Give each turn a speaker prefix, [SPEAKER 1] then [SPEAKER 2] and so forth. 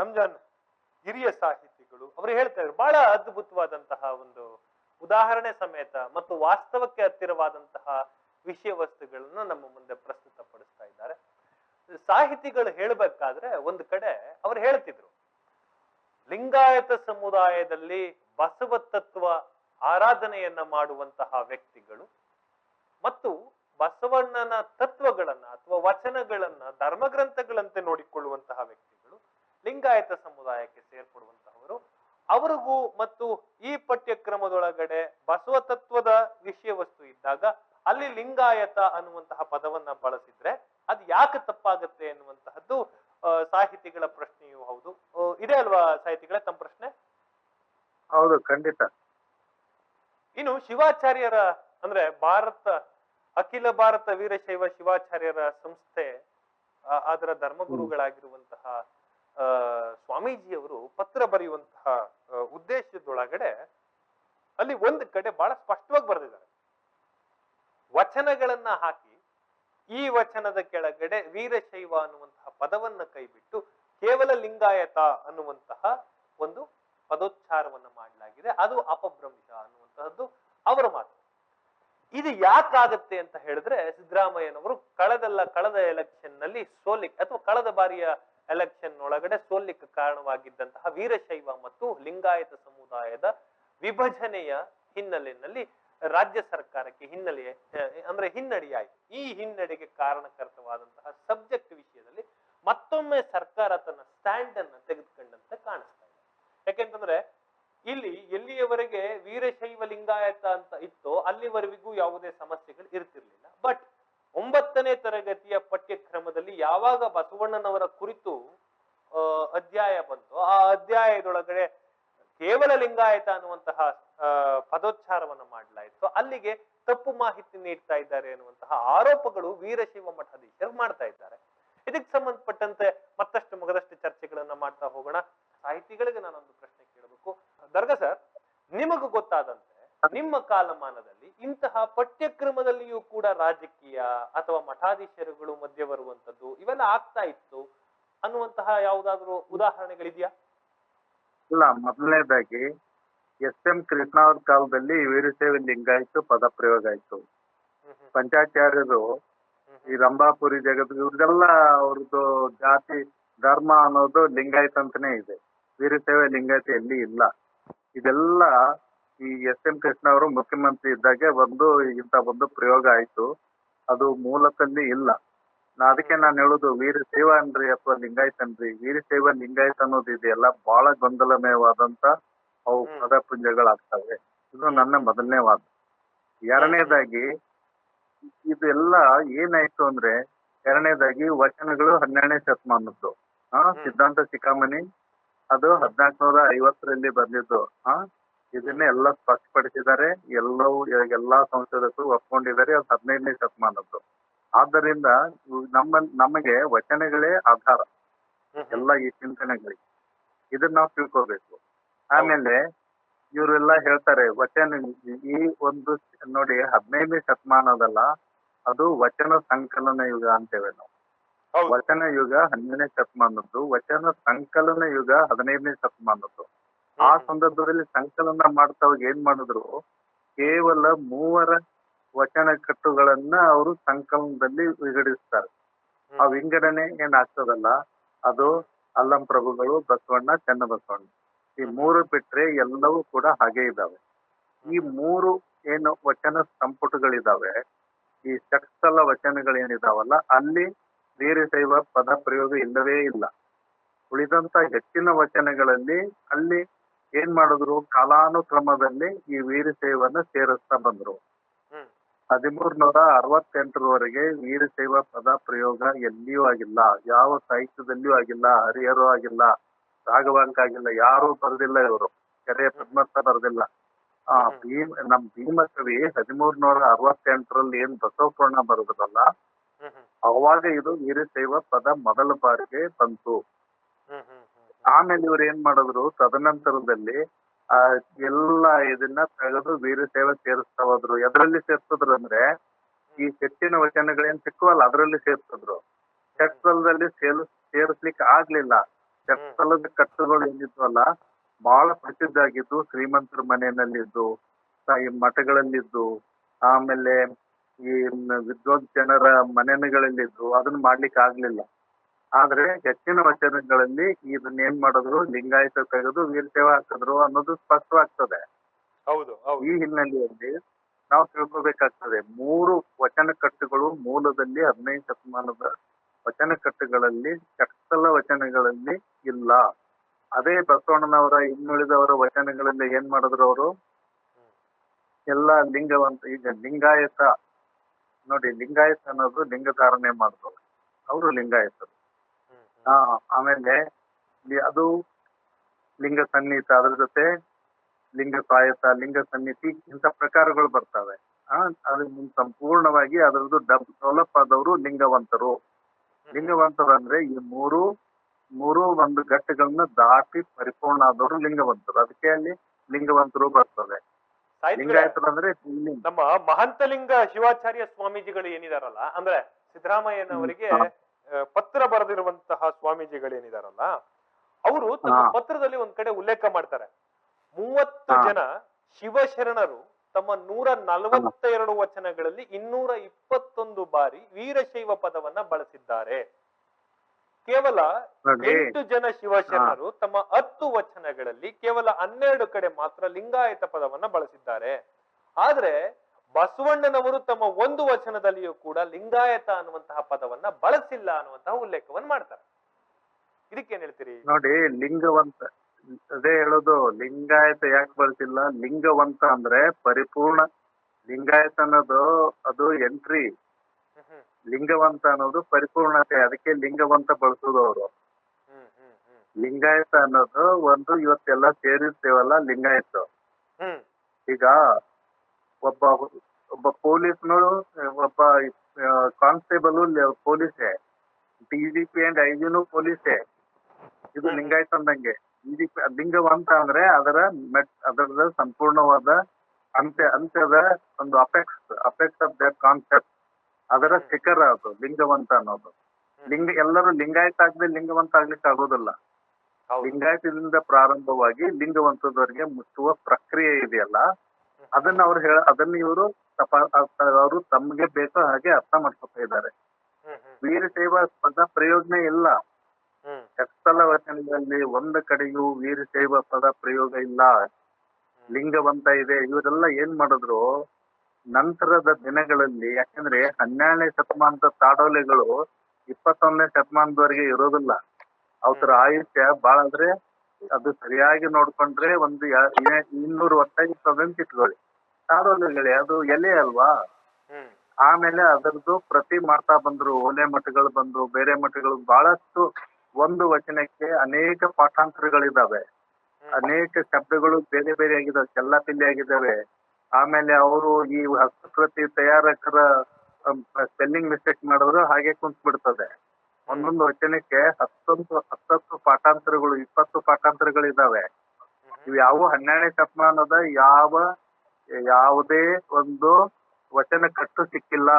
[SPEAKER 1] ರಂಜಾನ್ ಹಿರಿಯ ಸಾಹಿತಿಗಳು, ಅವರು ಹೇಳ್ತಾ ಇದ್ರು, ಬಹಳ ಅದ್ಭುತವಾದಂತಹ ಒಂದು ಉದಾಹರಣೆ ಸಮೇತ ಮತ್ತು ವಾಸ್ತವಕ್ಕೆ ಹತ್ತಿರವಾದಂತಹ ವಿಷಯ ವಸ್ತುಗಳನ್ನು ನಮ್ಮ ಮುಂದೆ ಪ್ರಸ್ತುತಪಡಿಸ್ತಾ ಇದ್ದಾರೆ. ಸಾಹಿತಿಗಳು ಹೇಳ್ಬೇಕಾದ್ರೆ ಒಂದು ಕಡೆ ಅವ್ರು ಹೇಳ್ತಿದ್ರು, ಲಿಂಗಾಯತ ಸಮುದಾಯದಲ್ಲಿ ಬಸವ ತತ್ವ ಆರಾಧನೆಯನ್ನ ಮಾಡುವಂತಹ ವ್ಯಕ್ತಿಗಳು ಮತ್ತು ಬಸವಣ್ಣನ ತತ್ವಗಳನ್ನ ಅಥವಾ ವಚನಗಳನ್ನ ಧರ್ಮಗ್ರಂಥಗಳಂತೆ ನೋಡಿಕೊಳ್ಳುವಂತಹ ವ್ಯಕ್ತಿಗಳು. ಲಿಂಗಾಯತ ಸಮುದಾಯಕ್ಕೆ ಸೇರ್ಪಡುವಂತಹವರು. ಅವರಿಗೂ ಮತ್ತು ಈ ಪಠ್ಯಕ್ರಮದೊಳಗಡೆ ಬಸವ ತತ್ವದ ವಿಷಯ ವಸ್ತು ಇದ್ದಾಗ ಅಲ್ಲಿ ಲಿಂಗಾಯತ ಅನ್ನುವಂತಹ ಪದವನ್ನ ಬಳಸಿದ್ರೆ ಅದು ಯಾಕೆ ತಪ್ಪಾಗತ್ತೆ ಎನ್ನುವಂತಹದ್ದು ಸಾಹಿತಿಗಳ ಪ್ರಶ್ನೆಯೂ ಹೌದು. ಇದೆ ಅಲ್ವಾ ಸಾಹಿತಿಗಳ ತಮ್ಮ ಪ್ರಶ್ನೆ?
[SPEAKER 2] ಹೌದು ಖಂಡಿತ.
[SPEAKER 1] ಇನ್ನು ಶಿವಾಚಾರ್ಯರ ಅಂದ್ರೆ ಭಾರತ ಅಖಿಲ ಭಾರತ ವೀರಶೈವ ಶಿವಾಚಾರ್ಯರ ಸಂಸ್ಥೆ ಅದರ ಧರ್ಮಗುರುಗಳಾಗಿರುವಂತಹ ಸ್ವಾಮೀಜಿಯವರು ಪತ್ರ ಬರೆಯುವಂತಹ ಉದ್ದೇಶದೊಳಗಡೆ ಅಲ್ಲಿ ಒಂದು ಕಡೆ ಬಹಳ ಸ್ಪಷ್ಟವಾಗಿ ಬರೆದಿದ್ದಾರೆ. ವಚನಗಳನ್ನ ಹಾಕಿ, ಈ ವಚನದ ಕೆಳಗಡೆ ವೀರಶೈವ ಅನ್ನುವಂತಹ ಪದವನ್ನ ಕೈಬಿಟ್ಟು ಕೇವಲ ಲಿಂಗಾಯತ ಅನ್ನುವಂತಹ ಒಂದು ಪದೋಚ್ಚಾರವನ್ನ ಮಾಡಲಾಗಿದೆ. ಅದು ಅಪಭ್ರಂಶ ಅನ್ನುವಂತಹದ್ದು ಅವರ ಮಾತು. ಇದು ಯಾಕಾಗತ್ತೆ ಅಂತ ಹೇಳಿದ್ರೆ ಸಿದ್ದರಾಮಯ್ಯನವರು ಕಳೆದಲ್ಲ, ಕಳೆದ ಎಲೆಕ್ಷನ್ನಲ್ಲಿ ಸೋಲಿಕ್, ಅಥವಾ ಕಳೆದ ಬಾರಿಯ ಎಲೆಕ್ಷನ್ ಒಳಗಡೆ ಸೋಲಿಕ್ಕೆ ಕಾರಣವಾಗಿದ್ದಂತಹ ವೀರಶೈವ ಮತ್ತು ಲಿಂಗಾಯತ ಸಮುದಾಯದ ವಿಭಜನೆಯ ಹಿನ್ನೆಲೆಯಲ್ಲಿ ರಾಜ್ಯ ಸರ್ಕಾರಕ್ಕೆ ಹಿನ್ನೆಲೆ ಅಂದ್ರೆ ಹಿನ್ನಡೆಯಾಯಿತು. ಈ ಹಿನ್ನಡೆಗೆ ಕಾರಣಕರ್ತವಾದಂತಹ ಸಬ್ಜೆಕ್ಟ್ ವಿಷಯದಲ್ಲಿ ಮತ್ತೊಮ್ಮೆ ಸರ್ಕಾರ ತನ್ನ ಸ್ಟ್ಯಾಂಡ್ ಅನ್ನ ತೆಗೆದುಕೊಂಡಂತೆ ಕಾಣಿಸ್ತಾ ಇದೆ. ಯಾಕೆಂತಂದ್ರೆ ಇಲ್ಲಿ ಎಲ್ಲಿಯವರೆಗೆ ವೀರಶೈವ ಲಿಂಗಾಯತ ಅಂತ ಇತ್ತೋ ಅಲ್ಲಿವರೆಗೂ ಯಾವುದೇ ಸಮಸ್ಯೆಗಳು ಇರ್ತಿರ್ಲಿಲ್ಲ. ಬಟ್ ಒಂಬತ್ತನೇ ತರಗತಿಯ ಪಠ್ಯಕ್ರಮದಲ್ಲಿ ಯಾವಾಗ ಬಸವಣ್ಣನವರ ಕುರಿತು ಅಧ್ಯಾಯ ಬಂತು, ಆ ಅಧ್ಯಾಯದೊಳಗಡೆ ಕೇವಲ ಲಿಂಗಾಯತ ಅನ್ನುವಂತಹ ಪದೋಚ್ಚಾರವನ್ನ ಮಾಡಲಾಯಿತು. ಅಲ್ಲಿಗೆ ತಪ್ಪು ಮಾಹಿತಿ ನೀಡ್ತಾ ಇದ್ದಾರೆ ಅನ್ನುವಂತಹ ಆರೋಪಗಳು ವೀರಶಿವ ಮಠಾಧೀಶರು ಮಾಡ್ತಾ ಇದ್ದಾರೆ. ಇದಕ್ಕೆ ಸಂಬಂಧಪಟ್ಟಂತೆ ಮತ್ತಷ್ಟು ಮಗದಷ್ಟು ಚರ್ಚೆಗಳನ್ನ ಮಾಡ್ತಾ ಹೋಗೋಣ. ಸಾಹಿತಿಗಳಿಗೆ ನಾನೊಂದು ಪ್ರಶ್ನೆ ಕೇಳಬೇಕು. ದರ್ಗಾ ಸರ್, ನಿಮಗೂ ಗೊತ್ತಾದಂತೆ ನಿಮ್ಮ ಕಾಲಮಾನದಲ್ಲಿ ಇಂತಹ ಪಠ್ಯಕ್ರಮದಲ್ಲಿಯೂ ಕೂಡ ರಾಜಕೀಯ ಅಥವಾ ಮಠಾಧೀಶರುಗಳು ಮಧ್ಯೆ ಬರುವಂತದ್ದು ಇವೆಲ್ಲ ಆಗ್ತಾ ಇತ್ತು. ಅನ್ನುವಂತಹ ಯಾವುದಾದ್ರು ಉದಾಹರಣೆಗಳಿದೆಯಾ?
[SPEAKER 2] ಇಲ್ಲ ಮೊದಲನೇದಾಗಿ ಎಸ್ ಎಂ ಕೃಷ್ಣ ಅವ್ರ ಕಾಲದಲ್ಲಿ ವೀರಶೈವ ಲಿಂಗಾಯಿತು ಪದ ಪ್ರಯೋಗ ಆಯ್ತು ಪಂಚಾಚಾರ್ಯರು ಈ ರಂಭಾಪುರಿ ಜಗತ್ ಇವ್ರದೆಲ್ಲ ಅವ್ರದ್ದು ಜಾತಿ ಧರ್ಮ ಅನ್ನೋದು ಲಿಂಗಾಯತ ಅಂತಾನೆ ಇದೆ. ವೀರಶೈವ ಲಿಂಗಾಯತ ಎಲ್ಲಿ ಇಲ್ಲ. ಇದೆಲ್ಲ ಈ ಎಸ್ ಎಂ ಕೃಷ್ಣ ಅವರು ಮುಖ್ಯಮಂತ್ರಿ ಇದ್ದಾಗೆ ಒಂದು ಇಂತ ಒಂದು ಪ್ರಯೋಗ ಆಯ್ತು. ಅದು ಮೂಲದಲ್ಲಿ ಇಲ್ಲ. ನಾ ಅದಕ್ಕೆ ನಾನು ಹೇಳುದು ವೀರ ಸೇವಾ ಅನ್ರಿ ಅಥವಾ ಲಿಂಗಾಯತ ಅನ್ರಿ ಸೇವಾ ಲಿಂಗಾಯತ ಅನ್ನೋದು ಇದೆಯಲ್ಲ ಬಹಳ ಗೊಂದಲಮಯವಾದಂತ ಅವು
[SPEAKER 1] ಪದಪುಂಜಗಳಾಗ್ತವೆ
[SPEAKER 2] ಪದ ಪುಂಜಗಳಾಗ್ತವೆ. ಇದು ನನ್ನ ಮೊದಲನೇ ವಾದ. ಎರಡನೇದಾಗಿ ಇದೆಲ್ಲ ಏನಾಯ್ತು ಅಂದ್ರೆ ಎರಡನೇದಾಗಿ ವಚನಗಳು ಹನ್ನೆರಡನೇ ಶತಮಾನದ್ದು. ಆ ಸಿದ್ಧಾಂತ ಶಿಖಾಮಣಿ ಅದು ಹದಿನಾಲ್ಕನೂರ ಐವತ್ತರಲ್ಲಿ ಬಂದಿದ್ದು. ಆ ಇದನ್ನ ಎಲ್ಲ ಸ್ಪಷ್ಟಪಡಿಸಿದ್ದಾರೆ. ಎಲ್ಲವೂ ಎಲ್ಲಾ ಸಂಶೋಧಕರು ಒಪ್ಕೊಂಡಿದ್ದಾರೆ. ಅದು ಹದಿನೈದನೇ ಶತಮಾನದ್ದು. ಆದ್ದರಿಂದ ನಮ್ಮ ನಮಗೆ ವಚನಗಳೇ ಆಧಾರ. ಎಲ್ಲ ಈ ಚಿಂತನೆಗಳಿಗೆ. ಇದನ್ನ ನಾವು ತಿಳ್ಕೊಬೇಕು. ಆಮೇಲೆ ಇವರೆಲ್ಲ ಹೇಳ್ತಾರೆ ವಚನ ಈ ಒಂದು ನೋಡಿ ಹದಿನೈದನೇ ಶತಮಾನದಲ್ಲ ಅದು ವಚನ ಸಂಕಲನ ಯುಗ ಅಂತೇವೆ ನಾವು. ವಚನ ಯುಗ ಹನ್ನೆರಡನೇ ಶತಮಾನದ್ದು ವಚನ ಸಂಕಲನ ಯುಗ ಹದಿನೈದನೇ ಶತಮಾನದ್ದು. ಆ ಸಂದರ್ಭದಲ್ಲಿ ಸಂಕಲನ ಮಾಡ್ತಾವಾಗ ಏನ್ ಮಾಡಿದ್ರು? ಕೇವಲ ಮೂವರ ವಚನ ಕಟ್ಟುಗಳನ್ನ ಅವರು ಸಂಕಲನದಲ್ಲಿ ವಿಂಗಡಿಸ್ತಾರೆ. ಆ
[SPEAKER 1] ವಿಂಗಡಣೆ
[SPEAKER 2] ವಿಂಗಡಣೆ ಏನಾಗ್ತದಲ್ಲ ಅದು ಅಲ್ಲಂ ಪ್ರಭುಗಳು ಬಸವಣ್ಣ ಚನ್ನಬಸವಣ್ಣ. ಈ ಮೂರು ಬಿಟ್ರೆ ಎಲ್ಲವೂ ಕೂಡ ಹಾಗೆ ಇದಾವೆ. ಈ ಮೂರು ಏನು ವಚನ ಸಂಪುಟಗಳಿದಾವೆ ಈ ಚಕ್ಸಲ ವಚನಗಳೇನಿದಾವಲ್ಲ ಅಲ್ಲಿ ವೀರಶೈವ ಪದ ಪ್ರಯೋಗ ಇಲ್ಲವೇ ಇಲ್ಲ. ಉಳಿದಂತ ಹೆಚ್ಚಿನ ವಚನಗಳಲ್ಲಿ ಅಲ್ಲಿ ಏನ್ ಮಾಡಿದ್ರು? ಕಾಲಾನುಕ್ರಮದಲ್ಲಿ ಈ ವೀರಶೈವನ ಸೇರಿಸ್ತಾ ಬಂದ್ರು. ಹದಿಮೂರ್ ನೂರ ಅರವತ್ತೆಂಟರವರೆಗೆ ವೀರಶೈವ ಪದ ಪ್ರಯೋಗ ಎಲ್ಲಿಯೂ ಆಗಿಲ್ಲ. ಯಾವ ಸಾಹಿತ್ಯದಲ್ಲಿಯೂ ಆಗಿಲ್ಲ. ಹರಿಹರು ಆಗಿಲ್ಲ. ರಾಘವಾಂಕ ಆಗಿಲ್ಲ. ಯಾರು ಬರೆದಿಲ್ಲ ಇವರು. ಕೆರೆಯ ಪದ್ಮಸ್ಥ ಬರೆದಿಲ್ಲ. ಆ. ಭೀಮ್ ನಮ್ ಭೀಮಕವಿ ಹದಿಮೂರ್ ನೂರ ಅರವತ್ತೆಂಟರಲ್ಲಿ ಏನ್ ಬಸವಪೂರ್ಣ ಬರೆದ್ರಲ್ಲ. ಅವಾಗ ಇದು ವೀರಶೈವ ಪದ ಮೊದಲ ಬಾರಿಗೆ ಬಂತು. ಆಮೇಲೆ ಇವ್ರು ಏನ್ ಮಾಡಿದ್ರು, ತದನಂತರದಲ್ಲಿ, ಆ, ಎಲ್ಲ ಇದನ್ನ ತೆಗೆದು ವೀರಶೈವ ಸೇರಿಸ್ತಾ ಹೋದ್ರು. ಎದ್ರಲ್ಲಿ ಸೇರ್ಸಿದ್ರು ಅಂದ್ರೆ, ಈ ಹೆಚ್ಚಿನ ವಚನಗಳೇನ್ ಸಿಕ್ಕವಲ್ಲ, ಅದ್ರಲ್ಲಿ ಸೇರ್ಸಿದ್ರು. ಷಟ್ಸ್ಥಲದಲ್ಲಿ ಸೇಲ್ ಸೇರಿಸ್ಲಿಕ್ಕೆ ಆಗ್ಲಿಲ್ಲ. ಚಟ್ಟಲದ ಕಟ್ಟುಗಳು ಏನಿದ್ವಲ್ಲ ಬಹಳ ಪ್ರಸಿದ್ಧ ಆಗಿದ್ದು ಶ್ರೀಮಂತರ ಮನೆಯಲ್ಲಿದ್ದು ಈ ಮಠಗಳಲ್ಲಿದ್ದು, ಆಮೇಲೆ ಈ ವಿದ್ವಾನ್ ಜನರ ಮನೆಗಳಲ್ಲಿದ್ದು ಅದನ್ನ ಮಾಡ್ಲಿಕ್ಕೆ ಆಗ್ಲಿಲ್ಲ. ಆದ್ರೆ ಹೆಚ್ಚಿನ ವಚನಗಳಲ್ಲಿ ಇದನ್ನ ಏನ್ ಮಾಡಿದ್ರು? ಲಿಂಗಾಯತ ತೆಗೆದು ವೀರಶೈವ ಹಾಕಿದ್ರು ಅನ್ನೋದು ಸ್ಪಷ್ಟವಾಗ್ತದೆ.
[SPEAKER 1] ಹೌದು ಹೌದು.
[SPEAKER 2] ಈ ಹಿನ್ನೆಲೆಯಲ್ಲಿ ನಾವು ತಿಳ್ಕೋಬೇಕಾಗ್ತದೆ ಮೂರು ವಚನ ಕಟ್ಟುಗಳು ಮೂಲದಲ್ಲಿ ಹದಿನೈದು ಶತಮಾನದ ವಚನ ಕಟ್ಟುಗಳಲ್ಲಿ ಚಟ್ಟಲ ವಚನಗಳಲ್ಲಿ ಇಲ್ಲ. ಅದೇ ಬಸವಣ್ಣನವರ ಇನ್ನುಳಿದವರ ವಚನಗಳಲ್ಲಿ ಏನ್ ಮಾಡಿದ್ರು ಅವರು? ಎಲ್ಲ ಲಿಂಗವಂತ ಈಗ ಲಿಂಗಾಯತ ನೋಡಿ ಲಿಂಗಾಯತ ಅನ್ನೋದು ಲಿಂಗ ಧಾರಣೆ ಮಾಡಿದ್ರು. ಅವರು ಲಿಂಗಾಯತರು. ಆಮೇಲೆ ಅದು ಲಿಂಗ ಸನ್ನಿಹಿತ ಅದ್ರ ಜೊತೆ ಲಿಂಗ ಸಾಯತ ಲಿಂಗ ಸನ್ನಿಧಿ ಇಂಥ ಪ್ರಕಾರಗಳು ಬರ್ತವೆ. ಸಂಪೂರ್ಣವಾಗಿ ಅದರದ್ದು ಡಬ್ ಡೆವಲಪ್ ಆದವರು ಲಿಂಗವಂತರು. ಲಿಂಗವಂತರು ಅಂದ್ರೆ ಈ ಮೂರು ಮೂರು ಒಂದು ಘಟ್ಟಗಳನ್ನ ದಾಟಿ ಪರಿಪೂರ್ಣ ಆದವರು ಲಿಂಗವಂತರು. ಅದಕ್ಕೆ ಅಲ್ಲಿ ಲಿಂಗವಂತರು ಬರ್ತದೆ ಲಿಂಗಾಯತರು ಅಂದ್ರೆ
[SPEAKER 1] ನಮ್ಮ ಮಹಂತಲಿಂಗ ಶಿವಾಚಾರ್ಯ ಸ್ವಾಮೀಜಿಗಳು ಏನಿದಾರಲ್ಲ ಅಂದ್ರೆ ಸಿದ್ದರಾಮಯ್ಯನವರಿಗೆ ಪತ್ರ ಬರೆದಿರುವಂತಹ ಸ್ವಾಮೀಜಿಗಳು ಏನಿದಾರಲ್ಲ ಅವರು ತಮ್ಮ ಪತ್ರದಲ್ಲಿ ಒಂದ್ ಕಡೆ ಉಲ್ಲೇಖ ಮಾಡ್ತಾರೆ. ಮೂವತ್ತು ಜನ ಶಿವಶರಣರು ತಮ್ಮ ನೂರ ನಲವತ್ತ ಎರಡು ವಚನಗಳಲ್ಲಿ ಇನ್ನೂರ ಇಪ್ಪತ್ತೊಂದು ಬಾರಿ ವೀರಶೈವ ಪದವನ್ನ ಬಳಸಿದ್ದಾರೆ. ಕೇವಲ ಎಂಟು ಜನ ಶಿವಶರಣರು ತಮ್ಮ ಹತ್ತು ವಚನಗಳಲ್ಲಿ ಕೇವಲ ಹನ್ನೆರಡು ಕಡೆ ಮಾತ್ರ ಲಿಂಗಾಯತ ಪದವನ್ನ ಬಳಸಿದ್ದಾರೆ. ಆದ್ರೆ ಬಸವಣ್ಣನವರು ತಮ್ಮ ಒಂದು ವಚನದಲ್ಲಿಯೂ ಕೂಡ ಲಿಂಗಾಯತ ಅನ್ನುವಂತಹ ಪದವನ್ನ ಬಳಸಿಲ್ಲ ಅನ್ನುವಂತಹ ಉಲ್ಲೇಖವನ್ನು ಮಾಡ್ತಾರೆ. ಇದಕ್ಕೇನ್ ಹೇಳ್ತೀರಿ?
[SPEAKER 2] ನೋಡಿ ಲಿಂಗವಂತ ಅದೇ ಹೇಳೋದು ಲಿಂಗಾಯತ ಯಾಕೆ ಬಳಸಿಲ್ಲ? ಲಿಂಗವಂತ ಅಂದ್ರೆ ಪರಿಪೂರ್ಣ ಲಿಂಗಾಯತ ಅನ್ನೋದು ಅದು ಎಂಟ್ರಿ ಲಿಂಗವಂತ ಅನ್ನೋದು ಪರಿಪೂರ್ಣತೆ ಅದಕ್ಕೆ ಲಿಂಗವಂತ ಬಳಸೋದು ಅವರು. ಲಿಂಗಾಯತ ಅನ್ನೋದು ಒಂದು ಇವತ್ತೆಲ್ಲ ಸೇರಿರ್ತೇವಲ್ಲ ಲಿಂಗಾಯತ. ಈಗ ಒಬ್ಬ ಒಬ್ಬ ಪೊಲೀಸ್ನವರು ಒಬ್ಬ ಕಾನ್ಸ್ಟೇಬಲ್ ಪೊಲೀಸೇ. ಡಿಜಿಪಿ ಅಂಡ್ ಐಜಿನು ಪೊಲೀಸೇ. ಇದು ಲಿಂಗಾಯತ್ ಅಂದಂಗೆ. ಡಿಜಿಪಿ ಲಿಂಗವಂತ ಅಂದ್ರೆ ಅದರ ಮೆಟ್ ಅದರದ ಸಂಪೂರ್ಣವಾದ ಅಂತ್ಯ ಅಂತ್ಯದ ಒಂದು apex apex of that concept. ಅದರ. ಶಿಖರ ಅದು ಲಿಂಗವಂತ ಅನ್ನೋದು. ಲಿಂಗ ಎಲ್ಲರೂ ಲಿಂಗಾಯತ್ ಆಗದೆ ಲಿಂಗವಂತ ಆಗ್ಲಿಕ್ಕೆ ಆಗೋದಿಲ್ಲ. ಲಿಂಗಾಯತದಿಂದ ಪ್ರಾರಂಭವಾಗಿ ಲಿಂಗವಂತದವರೆಗೆ ಮುಟ್ಟುವ ಪ್ರಕ್ರಿಯೆ ಇದೆಯಲ್ಲ ಅದನ್ನ ಅವ್ರು ಹೇಳ ಅದನ್ನ ಇವರು ತಪ ಅವರು ತಮ್ಗೆ ಬೇಕೋ ಹಾಗೆ ಅರ್ಥ ಮಾಡ್ಕೊತಾ ಇದ್ದಾರೆ. ವೀರಶೈವ ಪದ ಪ್ರಯೋಜನ ಇಲ್ಲ.
[SPEAKER 1] ಎಕ್ಸಲ
[SPEAKER 2] ಎತ್ತಲ ವಚನದಲ್ಲಿ ಒಂದು ಕಡೆಯೂ ವೀರಶೈವ ಪದ ಪ್ರಯೋಗ ಇಲ್ಲ. ಲಿಂಗವಂತ ಇದೆ. ಇವರೆಲ್ಲ ಏನ್ ಮಾಡಿದ್ರು? ನಂತರದ ದಿನಗಳಲ್ಲಿ ಯಾಕಂದ್ರೆ ಹನ್ನೆರಡನೇ ಶತಮಾನದ ತಾಡೋಲೆಗಳು ಇಪ್ಪತ್ತೊಂದನೇ ಶತಮಾನದವರೆಗೆ ಇರೋದಿಲ್ಲ. ಅವ್ರ ಆಯುಷ್ಯ ಬಾಳ ಅಂದ್ರೆ ಅದು ಸರಿಯಾಗಿ ನೋಡ್ಕೊಂಡ್ರೆ ಒಂದು ಇನ್ನೂರು ವರ್ಷ ಅಂತ ಇಟ್ಕೊಳ್ಳಿ. ತಾಡೋಲೆಗಳೇ ಅದು ಎಲೆ ಅಲ್ವಾ? ಆಮೇಲೆ ಅದರದ್ದು ಪ್ರತಿ ಮಾಡ್ತಾ ಬಂದ್ರು ಓಲೆ ಮಠಗಳು ಬಂದ್ರು ಬೇರೆ ಮಠಗಳು ಬಹಳಷ್ಟು ಒಂದು ವಚನಕ್ಕೆ ಅನೇಕ ಪಾಠಾಂತರಗಳಿದಾವೆ. ಅನೇಕ ಶಬ್ದಗಳು ಬೇರೆ ಬೇರೆ ಆಗಿದಾವೆ ಚೆಲ್ಲಾಪಿಲ್ಲಿ ಆಗಿದಾವೆ. ಆಮೇಲೆ ಅವರು ಈ ಹಸ್ತಪ್ರತಿ ತಯಾರಕರ ಸ್ಪೆಲ್ಲಿಂಗ್ ಮಿಸ್ಟೇಕ್ ಮಾಡಿದ್ರು ಹಾಗೆ ಕುಂತ್ ಬಿಡ್ತದೆ ಒಂದೊಂದು ವಚನಕ್ಕೆ ಹತ್ತೊಂದು ಹತ್ತತ್ತು ಪಾಠಾಂತರಗಳು ಇಪ್ಪತ್ತು ಪಾಠಾಂತರಗಳಿದಾವೆ. ಇವು ಯಾವ ಹನ್ನೆರಡನೇ ಶತಮಾನದ ಯಾವ ಯಾವುದೇ ಒಂದು ವಚನ ಕಟ್ಟು ಸಿಕ್ಕಿಲ್ಲ.